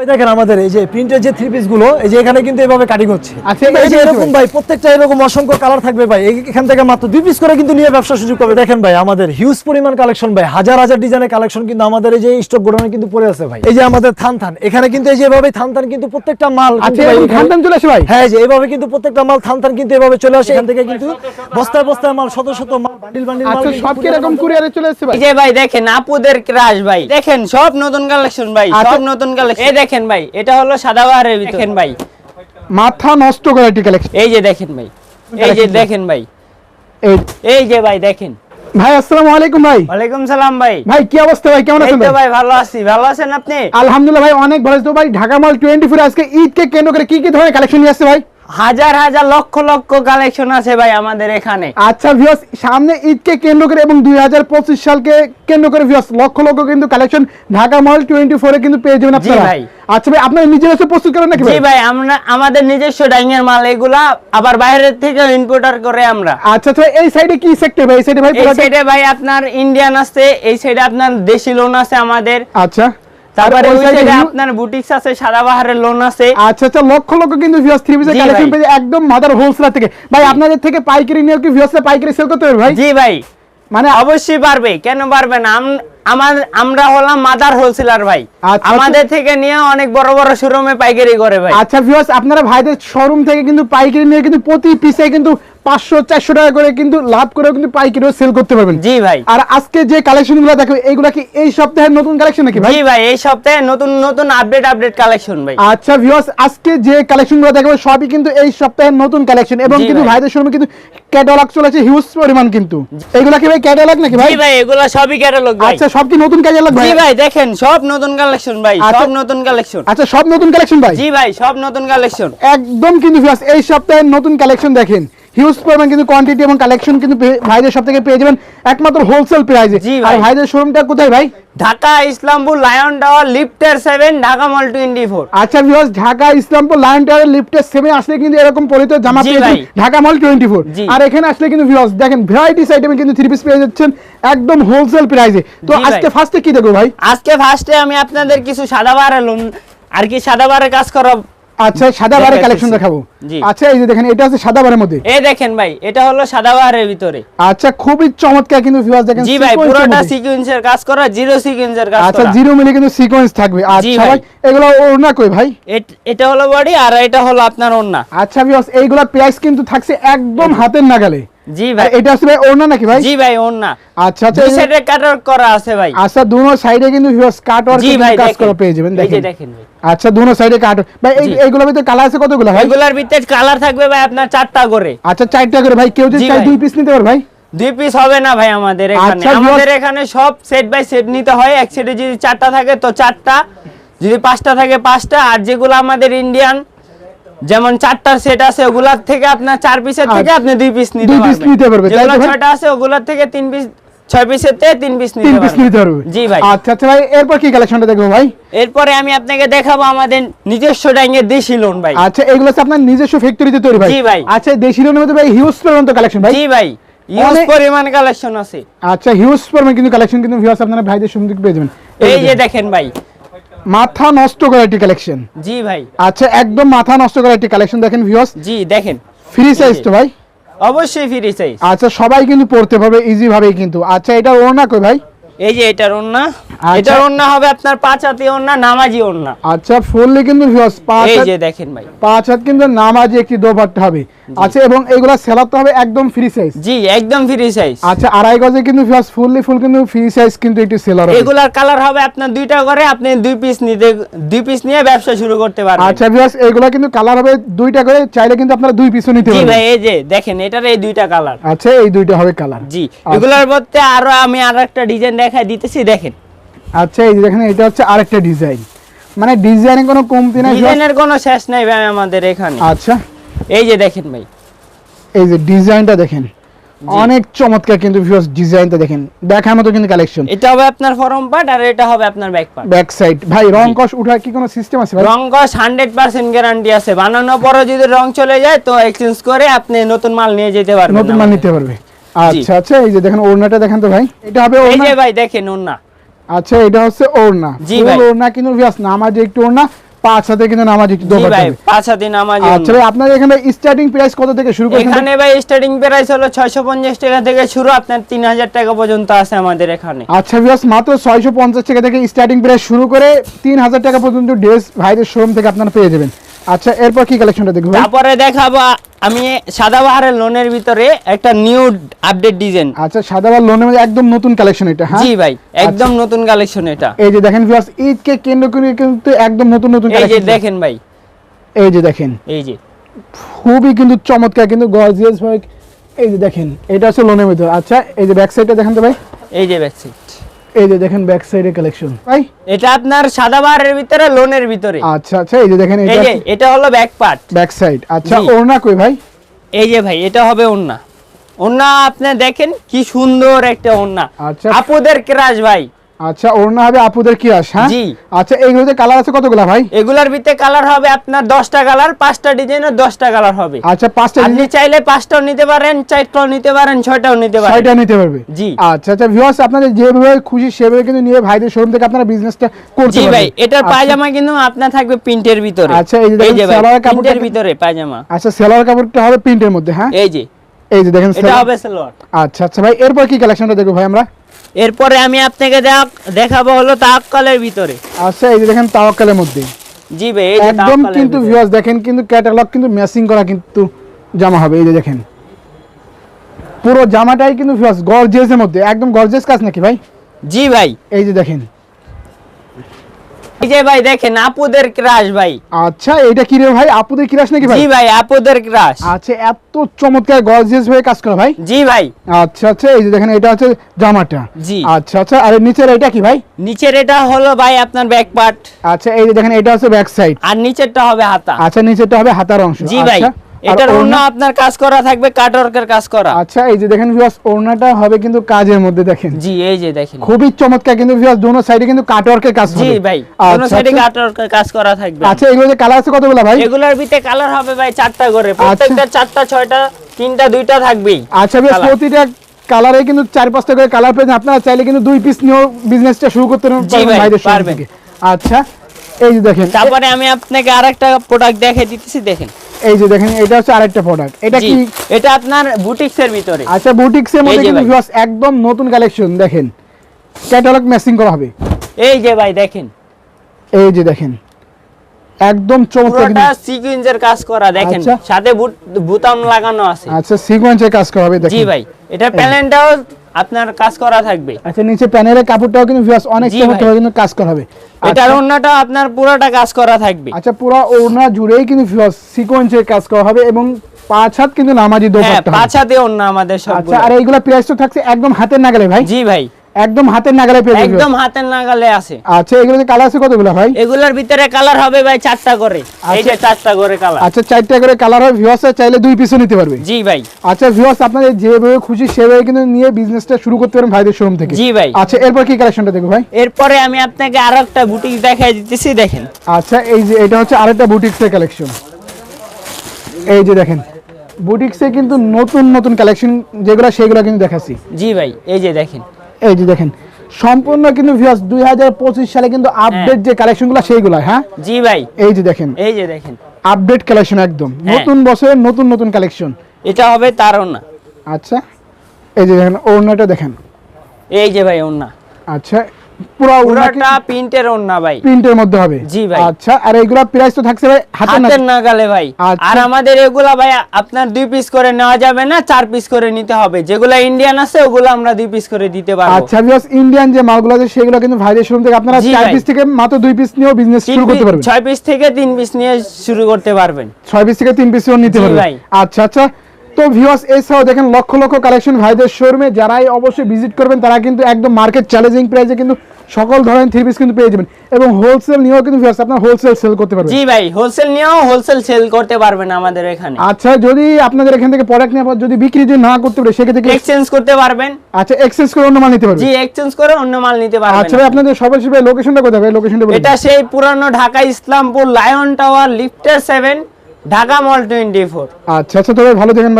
দেখেন আমাদের এই যে প্রিন্টের যে থ্রি পিসগুলো এই যে এখানে কিন্তু এভাবে কাটিং হচ্ছে। আচ্ছা, এই যে এরকম ভাই। প্রত্যেকটা এরকম অসংখ্য কালার থাকবে ভাই। এখান থেকে মাত্র দুই পিস করে কিন্তু নিয়ে ব্যবসা সুযোগ পাবে দেখেন ভাই আমাদের হিউজ পরিমাণ কালেকশন ভাই। হাজার হাজার ডিজাইনের কালেকশন কিন্তু আমাদের এই যে স্টক গোডাউনে কিন্তু পড়ে আছে ভাই। এই যে আমাদের থান থান এখানে কিন্তু এই যে এভাবে থান থান কিন্তু প্রত্যেকটা মাল আচ্ছা ভাই এই এখানে- খানদান চলে আসে ভাই? হ্যাঁ যে এইভাবে কিন্তু প্রত্যেকটা মাল থান থান কিন্তু এভাবে চলে আসে। এখান থেকে কিন্তু বস্তায় বস্তায় মাল শত শত মাল বান্ডিল বান্ডিল মাল আচ্ছা সব কি মাধ্যমে- কুরিয়ারে চলে আসছে ভাই? এই যে ভাই দেখেন আপুদের ক্রাশ ভাই দেখেন সব নতুন কালেকশন ভাই আচ্ছা। সব নতুন কালেকশন এই দেখেন ভাই এটা হলো সাদা বাহারের ভিতর। দেখেন ভাই। মাথা নষ্ট করে একটি কালেকশন এই যে দেখেন ভাই এই যে দেখেন ভাই। এই এই যে ভাই দেখেন। ভাই আসসালামু আলাইকুম ভাই। ওয়ালাইকুম সালাম ভাই। ভাই কি অবস্থা ভাই? কেমন এই আছেন ভাই? ভাই ভালো আছি। ভালো আছেন আপনি? আলহামদুলিল্লাহ ভাই অনেক ভালো আছি। তো ভাই ঢাকা মাল টোয়েন্টি ফোর আজকে ঈদকে কেন্দ্র করে কি কি ধরনের কালেকশন নিয়ে আসছে ভাই? হাজার হাজার লক্ষ লক্ষ কালেকশন আছে ভাই আমাদের এখানে। আচ্ছা ভিউয়ার্স সামনে ঈদকে কেন্দ্র করে এবং দুই হাজার পঁচিশ সালকে কেন্দ্র করে ভিউয়ার্স লক্ষ লক্ষ কিন্তু কালেকশন ঢাকা মল টোয়েন্টি ফোরে কিন্তু পেয়ে যাবেন আপনারা। ভাই। আচ্ছা ভাই আপনার নিজের প্রস্তুত করেন নাকি জি ভাই? আমরা আমাদের নিজস্ব ডাইংয়ের মাল এগুলা আবার বাইরের থেকে ইম্পোর্টার করে আমরা। আচ্ছা আচ্ছা এই সাইডে কি সেক্টর ভাই? এই সাইডে ভাই এই সাইডে ভাই আপনার ইন্ডিয়ান আছে এই সাইডে আপনার দেশি লোন আছে আমাদের। আচ্ছা। তারপরে ওই ওই side এ সাইডে আপনার বুটিক্স আছে লোন আছে। আচ্ছা আচ্ছা লক্ষ লক্ষ কিন্তু ভিউয়ার্স থ্রি পিসের কালেকশন পেয়ে একদম মাদার হোলসেলার থেকে। ভাই আপনাদের থেকে পাইকারি নিয়ে কি ভিউয়ার্সরা পাইকারি সেল করতে পারবে ভাই? জি ভাই। মানে অবশ্যই পারবে। কেন পারবে না? আমার আমরা হলাম মাদার হোলসেলার ভাই। আচ্ছা, আমাদের থেকে নিয়ে অনেক বড় বড় শোরুমে পাইকারি করে ভাই। আচ্ছা ভিউয়ার্স আপনারা ভাইদের শোরুম থেকে কিন্তু পাইকারি নিয়ে কিন্তু প্রতি পিসে কিন্তু পাঁচশো চারশো টাকা করে কিন্তু লাভ করেও কিন্তু পাইকারিও সেল করতে পারবেন। জি ভাই। আর আজকে যে কালেকশনগুলো দেখো এইগুলা কি এই সপ্তাহের নতুন কালেকশন নাকি ভাই? জি ভাই এই সপ্তাহে নতুন নতুন আপডেট আপডেট কালেকশন ভাই। আচ্ছা ভিউয়ার্স আজকে যে কালেকশনগুলো দেখাবো সবই কিন্তু এই সপ্তাহের নতুন কালেকশন এবং কিন্তু ভাইদের শোরুমে কিন্তু ক্যাটালগ চলেছে হিউজ পরিমাণ কিন্তু। এগুলা কি ভাই ক্যাটালগ নাকি ভাই? জি ভাই এগুলা সবই ক্যাটালগ ভাই। আচ্ছা সব কি নতুন কাজে ভাই জি ভাই দেখেন সব নতুন কালেকশন ভাই আচ্ছা। সব নতুন কালেকশন আচ্ছা সব নতুন কালেকশন ভাই? জি ভাই সব নতুন কালেকশন একদম কিন্তু এই সপ্তাহে নতুন কালেকশন দেখেন। হিউজ পরিমাণ কিন্তু কোয়ান্টিটি এবং কালেকশন কিন্তু ভাইদের সব থেকে পেয়ে যাবেন একমাত্র হোলসেল প্রাইসে আর ভাইদের শোরুমটা কোথায় ভাই? Dhaka Islampur lion tower লিফটার seven Dhaka mall twenty four আচ্ছা viewers Dhaka Islampur lion tower লিফটের সেভেন আসলে কিন্তু এরকম পরিত জামা পেয়ে যাবেন ঢাকা মল টোয়েন্টি ফোর। আর এখানে আসলে কিন্তু ভিউয়ার্স দেখেন ভ্যারাইটিস আইটেমে কিন্তু থ্রি পিস পেয়ে যাচ্ছেন একদম হোলসেল প্রাইসে তো আজকে ফার্স্টে কি দেখো ভাই? আজকে ফার্স্টে আমি আপনাদের কিছু সাদাবারে লোন আর কি সাদাবারে কাজ করা আচ্ছা সাদা বারে কালেকশন দেখাবো। আচ্ছা এই যে দেখেন এটা হচ্ছে সাদা বারের মধ্যে। এই দেখেন ভাই এটা হলো সাদা সাদাবাহারের ভিতরে। আচ্ছা খুবই চমৎকার কিন্তু ভিউয়ার্স দেখেন জি ভাই পুরোটা সিকোয়েন্সের কাজ করা জিরো সিকোয়েন্সের কাজ আচ্ছা জিরো মিলে কিন্তু সিকোয়েন্স থাকবে। আচ্ছা ভাই। ভাই এগুলো ওড়না কই ভাই? এটা হলো বডি আর এটা হলো আপনার ওড়না। আচ্ছা ভিউয়ার্স এইগুলা প্রাইস কিন্তু থাকছে একদম হাতের নাগালে। জি ভাই। আর এটা হচ্ছে ওড়না নাকি ভাই? জি ভাই ওন্না আচ্ছা আচ্ছা এই সাইডে কাটার করা আছে ভাই। আচ্ছা দুনো সাইডে কিন্তু ভিউয়ার্স কাট ওয়ার্ক কাজ করা পেয়ে যাবেন দেখেন। দেখেন আচ্ছা দুনো সাইডে কাট ভাই এইগুলোর ভিতরে কালার আছে কতগুলো ভাই? এগুলার ভিতরে কালার থাকবে ভাই আপনার চারটা করে। আচ্ছা চারটা করে ভাই কেউ যদি চাই দুই পিস নিতে পারে ভাই? দুই পিস হবে না ভাই আমাদের এখানে। আচ্ছা, আমাদের এখানে সব সেট বাই সেট নিতে হয়। এক সেটে যদি চারটা থাকে তো চারটা। যদি পাঁচটা থাকে পাঁচটা। আর যেগুলো আমাদের ইন্ডিয়ান যেমন চারটার সেট আছে ওগুলার থেকে আপনার চার পিসের থেকে আচ্ছা, আপনি দুই পিস নিতে পারবেন। নিতে পারবে, তাই তো যেগুলো ছয়টা আছে ওগুলার থেকে তিন পিস ছয় পিসের থেকে তিন পিস নিতে পারবেন। জি ভাই। আচ্ছা আচ্ছা ভাই এরপর কি কালেকশনটা দেখব ভাই? এরপরে আমি আপনাকে দেখাবো আমাদের নিজস্ব দেশি লোন ভাই। আচ্ছা এগুলো হচ্ছে আপনার নিজস্ব ফ্যাক্টরিতে তৈরি ভাই। জি ভাই। আচ্ছা দেশি লোনের মধ্যে ভাই হিউজ পরিমাণ কালেকশন ভাই। জি ভাই ইউজ অনেক- পরিমাণ কালেকশন আছে। আচ্ছা হিউজ পরিমাণ কিন্তু কালেকশন কিন্তু ভিউয়ার্স আপনারা ভাইদের সঙ্গে পেয়ে যাবেন। এই যে দেখেন ভাই মাথা নষ্ট করা একটি কালেকশন জি ভাই। আচ্ছা একদম মাথা নষ্ট করা একটি কালেকশন দেখেন ভিউয়ার্স জি দেখেন। ফ্রি সাইজ তো ভাই? অবশ্যই ফ্রি সাইজ আচ্ছা সবাই কিন্তু পড়তে পারবে ইজি ভাবে কিন্তু। আচ্ছা এটা ওড়না কই ভাই? এই যে এটার ওন্না আচ্ছা। এটার ওন্না হবে আপনার পাঁচ হাতি ওন্না নামাজি ওন্না আচ্ছা ফুললি কিন্তু পাঁচ এই যে দেখেন ভাই। পাঁচ হাত কিন্তু নামাজি একটি দোপাট্টা হবে। আচ্ছা এবং এগুলা সেলাতে হবে একদম ফ্রি সাইজ জি একদম ফ্রি সাইজ আচ্ছা আড়াই গজে কিন্তু ফুললি ফুল কিন্তু ফ্রি সাইজ কিন্তু একটি সেলার হবে। এগুলার কালার হবে আপনার দুইটা করে আপনি দুই পিস নিতে দুই পিস নিয়ে ব্যবসা শুরু করতে পারবেন। আচ্ছা ভিউয়ার্স এগুলা কিন্তু কালার হবে দুইটা করে চাইলে কিন্তু আপনারা দুই পিসও নিতে জি পারবেন। ভাই এই যে দেখেন এটার এই দুইটা কালার আচ্ছা এই দুইটা হবে কালার জি এগুলার মধ্যে আরও আমি আর একটা ডিজাইন দেখাই দিতেছি দেখেন। আচ্ছা এই যে দেখেন এটা হচ্ছে আরেকটা ডিজাইন। মানে ডিজাইনে কোনো কমতি নাই ডিজাইনের কোনো শেষ নাই ভাই আমাদের এখানে। আচ্ছা। এই যে দেখেন ভাই। এই যে ডিজাইনটা দেখেন অনেক চমৎকার কিন্তু ভিউয়ার্স ডিজাইনটা দেখেন। দেখার মতো কিন্তু কালেকশন এটা হবে আপনার ফরম পার্ট আর এটা হবে আপনার ব্যাক পার্ট ব্যাক সাইড ভাই রং কস উঠার কি কোনো সিস্টেম আছে ভাই? রং কস হান্ড্রেড পার্সেন্ট গ্যারান্টি আছে। বানানোর পরে যদি রং চলে যায় তো এক্সচেঞ্জ করে আপনি নতুন মাল নিয়ে যেতে পারবেন নতুন মাল নিতে পারবে। আচ্ছা আচ্ছা এই যে দেখেন ওড়নাটা দেখেন তো ভাই এটা হবে ওড়না এই যে ভাই দেখেন ওন্না আচ্ছা এটা হচ্ছে ওড়না ফুল। ওড়না কিন্তু ভিউয়ার্স নামাজে একটু ওড়না পাঁচ হাতে কিন্তু নামাজি জি দোপাট্টা ভাই। পাঁচ হাতে নামাজি আচ্ছা ওড়না। ভাই আপনাদের এখানে স্টার্টিং প্রাইস কত থেকে শুরু করছেন এখানে ভাই স্টার্টিং প্রাইস হলো ছয়শো পঞ্চাশ টাকা থেকে শুরু আপনার তিন হাজার টাকা পর্যন্ত আছে আমাদের এখানে আচ্ছা ভিউয়ার্স মাত্র ছয়শো পঞ্চাশ টাকা থেকে স্টার্টিং প্রাইস শুরু করে তিন হাজার টাকা পর্যন্ত ড্রেস ভাইদের শোরুম থেকে আপনারা পেয়ে যাবেন আচ্ছা এরপর কি কালেকশনটা দেখব? তারপরে দেখাবো আমি সাদাবাহারের লোনের ভিতরে একটা নিউ আপডেট ডিজাইন আচ্ছা সাদা বা লোনের মধ্যে একদম নতুন কালেকশন এটা হ্যাঁ? জি ভাই একদম নতুন কালেকশন এটা। এই যে দেখেন ভিউয়ার্স ঈদকে কেন্দ্র করে কিন্তু একদম নতুন নতুন এই যে দেখেন ভাই। এই যে দেখেন। এই যে। খুবই কিন্তু চমৎকার কিন্তু গর্জিয়াস ভাই। এই যে দেখেন এটা হচ্ছে লোনের ভিতর। আচ্ছা এই যে ব্যাক সাইডটা দেখেন তো ভাই। এই যে ব্যাকসাইড এই যে দেখেন ব্যাক সাইডে কালেকশন ভাই? এটা আপনার সাদাবাহারের ভিতরে লোনের ভিতরে। আচ্ছা আচ্ছা এই যে দেখেন এই যে এটা হলো ব্যাক পার্ট ব্যাক সাইড আচ্ছা। ওড়না কই ভাই? এই যে ভাই এটা হবে ওড়না। ওড়না আপনি দেখেন কি সুন্দর একটা ওড়না। আচ্ছা। আপুদের ক্রাশ ভাই। আচ্ছা ওড়না হবে আপুদের কি আস হ্যাঁ? জি। আচ্ছা এইগুলোতে কালার আছে কতগুলা ভাই? এগুলার ভিতরে কালার হবে আপনার দশটা কালার ডিজাইনের কালার হবে। আচ্ছা পাঁচটা আপনি চাইলে পাঁচটাও নিতে পারেন চারটাও নিতে পারেন নিতে পারেন। নিতে পারবে? জি। আচ্ছা আচ্ছা ভিউয়ার্স আপনাদের যেভাবে খুশি সেভাবে কিন্তু নিয়ে ভাইদের শোরুম থেকে আপনারা বিজনেসটা করতে জি ভাই এটার আচ্ছা, পায়জামা কিন্তু আপনার থাকবে প্রিন্টের ভিতরে। আচ্ছা, এই যে দেখেন ভাই সালোয়ারের কাপড়টা প্রিন্টের কি- ভিতরে পায়জামা। আচ্ছা সেলোয়ার কাপড়টা হবে প্রিন্টের মধ্যে হ্যাঁ? এই যে। এই যে দেখেন এটা হবে সালোয়ার। আচ্ছা আচ্ছা ভাই এরপর কি কালেকশনটা দেখব ভাই আমরা? এরপরে আমি আপনাকে দেখাবো হলো তাওয়াক্কালের ভিতরে। আচ্ছা এই যে দেখেন তাওয়াক্কালের মধ্যে। জি ভাই এই যে একদম কিন্তু। ভিউয়ার্স দেখেন কিন্তু ক্যাটালগ কিন্তু ম্যাচিং করা কিন্তু জামা হবে এই যে দেখেন। পুরো জামাটাই কিন্তু ভিউয়ার্স গর্জিয়াসের মধ্যে। একদম গর্জিয়াস কাজ নাকি ভাই? জি ভাই। এই যে দেখেন। এই যে ভাই দেখেন আপুদের ক্রাশ ভাই। আচ্ছা এটা কি রে ভাই? আপুদের কিরাস নাকি ভাই? জি ভাই আপুদের ক্রাশ আচ্ছা এত চমৎকার গর্জিয়াস ভাবে কাজ করা ভাই। জি ভাই। আচ্ছা আচ্ছা এই যে দেখেন এটা হচ্ছে জামাটা। জি। আচ্ছা আচ্ছা আর নিচের এটা কি ভাই? নিচের এটা হলো ভাই আপনার ব্যাক পার্ট আচ্ছা এই যে দেখেন এটা হচ্ছে ব্যাক সাইড আর নিচেরটা হবে হাতা। আচ্ছা নিচেরটা হবে হাতার অংশ। জি ভাই। আচ্ছা, এটার ওড়না- আপনার কাজ করা থাকবে কাটওয়ার্কের কাজ করা। আচ্ছা এই যে দেখেন ভিউয়ার্স ওড়নাটা হবে কিন্তু কাজের মধ্যে দেখেন। জি এই যে দেখেন। খুবই চমৎকার কিন্তু ভিউয়ার্স দোনো সাইডে কিন্তু কাটওয়ার্কের কাজ জি ভাই আচ্ছা, সাইডে আচ্ছা। কাটওয়ার্কের কাজ করা থাকবে। আচ্ছা এগুলো যে কালার আছে কতগুলো ভাই? এগুলোর ভিতরে কালার হবে ভাই চারটা করে। প্রত্যেকটা চারটা ছয়টা তিনটা দুইটা থাকবেই আচ্ছা Colour। প্রতিটা কালারে কিন্তু চার পাঁচটা করে কালার পেয়েছেন আপনারা চাইলে কিন্তু দুই পিস নিয়েও বিজনেসটা শুরু করতে পারবেন আচ্ছা এই যে দেখেন। তারপরে আমি আপনাকে আরেকটা প্রোডাক্ট দেখে দিতেছি দেখেন। এই যে দেখেন এটা হচ্ছে আরেকটা প্রোডাক্ট এটা কি? এটা আপনার বুটিক্স এর ভিতরে। আচ্ছা বুটিক্সের মধ্যে কিন্তু। একদম নতুন কালেকশন দেখেন। ক্যাটালগ ম্যাচিং করা হবে। এই যে ভাই দেখেন। এই যে দেখেন। একদম চমৎকার পুরোটা সিকুয়েন্সের কাজ করা দেখেন। আচ্ছা। সাথে বুতাম লাগানো আছে। আচ্ছা সিকোয়েন্সের কাজ করা হবে জি ভাই এটা প্যানেলটাও আপনার কাজ করা থাকবে। আচ্ছা নিচে প্যানেলের কাপড়টাও কিন্তু ভিউয়ার্স অনেক সময় চমৎকার কিন্তু কাজ করা হবে। এটার ওড়নাটা আপনার পুরোটা কাজ করা থাকবে। আচ্ছা পুরো ওড়না জুড়েই কিন্তু ভিউয়ার্স সিকোয়েন্সের কাজ করা হবে এবং পাঁচ হাত কিন্তু নামাজি দোপাট্টা হ্যাঁ পাঁচ হাতে অন্য আমাদের সব আচ্ছা আর এইগুলা প্রাইস তো থাকছে একদম হাতের নাগালে ভাই। জি ভাই। একদম হাতের নাগালে পেয়ে একদম হাতের নাগালে আছে। আচ্ছা এগুলোতে কালার আছে কতগুলো ভাই? এগুলোর ভিতরে কালার হবে ভাই চারটা করে। এই যে চারটা করে কালার আচ্ছা চারটা করে কালার হয় ভিউয়ার্স চাইলে দুই পিসও নিতে পারবে। জি ভাই। আচ্ছা ভিউয়ার্স আপনাদের যেভাবে খুশি সেভাবে কিন্তু নিয়ে বিজনেসটা শুরু করতে পারেন ভাইদের শোরুম থেকে। জি ভাই। আচ্ছা এরপর কি কালেকশনটা দেখো ভাই? এরপরে আমি আপনাকে আরও একটা বুটিক দেখাই দিতেছি দেখেন। আচ্ছা এই যে এটা হচ্ছে আরেকটা বুটিক্সের কালেকশন এই যে দেখেন বুটিক্সে কিন্তু নতুন নতুন কালেকশন যেগুলো সেগুলো কিন্তু দেখাচ্ছি। জি ভাই এই যে দেখেন। এই যে দেখেন সম্পূর্ণ কিন্তু ভিউয়ার্স দুই হাজার পঁচিশ সালে কিন্তু আপডেট যে কালেকশনগুলো সেইগুলো হ্যাঁ? জি ভাই। এই যে দেখেন এই যে দেখেন। আপডেট কালেকশন একদম। হ্যাঁ। নতুন বছরের নতুন নতুন কালেকশন এটা হবে তার না আচ্ছা এই যে দেখেন ওড়নাটা দেখেন। এই যে ভাই ওন্না আচ্ছা পুরো ওড়না প্রিন্টের ওন্না ভাই। প্রিন্টের মধ্যে হবে? জি ভাই। আচ্ছা আর এইগুলা প্রাইস তো থাকছে ভাই হাতের নাগালে। ভাই। আচ্ছা। আর আমাদের এগুলা ভাই আপনার দুই পিস করে নেওয়া যাবে না চার পিস করে নিতে হবে। যেগুলা ইন্ডিয়ান আছে ওগুলো আমরা দুই পিস করে দিতে পারব। আচ্ছা ভিউয়ার্স ইন্ডিয়ান যে মালগুলো আছে সেগুলো কিন্তু ভাইদের শোরুম থেকে আপনারা চার পিস থেকে মাত্র দুই পিস নিয়েও বিজনেস শুরু করতে পিস- পারবেন। ছয় পিস থেকে তিন পিস নিয়ে শুরু করতে পারবেন। ছয় পিস থেকে তিন পিসও নিতে পারবেন। আচ্ছা আচ্ছা। তো ভিউয়ার্স এছাড়াও দেখেন লক্ষ লক্ষ কালেকশন ভাইদের শোরুমে যারাই অবশ্যই ভিজিট করবেন তারা কিন্তু একদম মার্কেট চ্যালেঞ্জিং প্রাইসে কিন্তু সকল ধরনের থ্রি পিস কিন্তু পেয়ে যাবেন। এবং হোলসেল নিয়েও কিন্তু ভিউয়ার্স আপনার হোলসেল সেল করতে পারবেন। জি ভাই হোলসেল নিয়েও হোলসেল সেল করতে পারবেন আমাদের এখানে। আচ্ছা যদি আপনাদের এখান থেকে প্রোডাক্ট নেওয়ার পর যদি বিক্রি যদি না করতে পারে সেক্ষেত্রে এক্সচেঞ্জ করতে পারবেন। আচ্ছা এক্সচেঞ্জ করে অন্য মাল নিতে পারবে জি এক্সচেঞ্জ করে অন্য মাল নিতে পারবেন। আচ্ছা ভাই আপনাদের সবার শিবে লোকেশনটা কোথায় ভাই? লোকেশনটা বলুন এটা সেই পুরানো Dhaka Islampur lion tower লিফটার seven Dhaka mall twenty four আচ্ছা আচ্ছা তবে ভালো দেখেন।